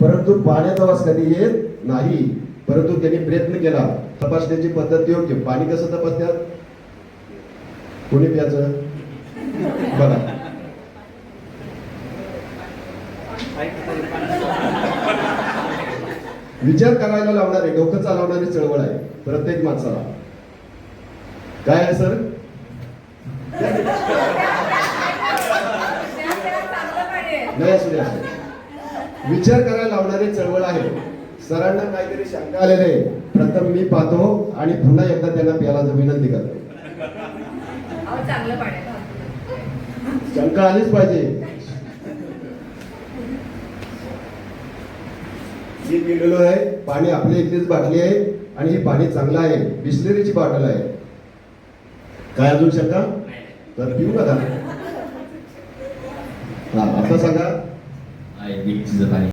परंतु पाण्याचा वास कधी येत नाही. परंतु त्यांनी प्रयत्न केला. तपासण्याची पद्धत योग्य. पाणी कसं तपासतात? कोणी प्याचं बघा. विचार करायला लावणारे डोकं चालवणारी चळवळ आहे. प्रत्येक माणसाला. काय आहे सर? नाही असू दे असू दे. विचार करायला लावणारी चळवळ आहे. सरांना काहीतरी शंका आलेले. प्रथम मी पाहतो आणि पुन्हा एकदा त्यांना प्याला विनंती करतो. शंका आलीच पाहिजे. मी पिलेलो आहे. पाणी आपल्या इथलीच बाटली आहे आणि ही पाणी चांगलं आहे. बिस्लरीची बॉटल आहे. काय अजून शंका? तर पिऊ नका. हा आता सांगा. आहे व्यक्तीचं पाणी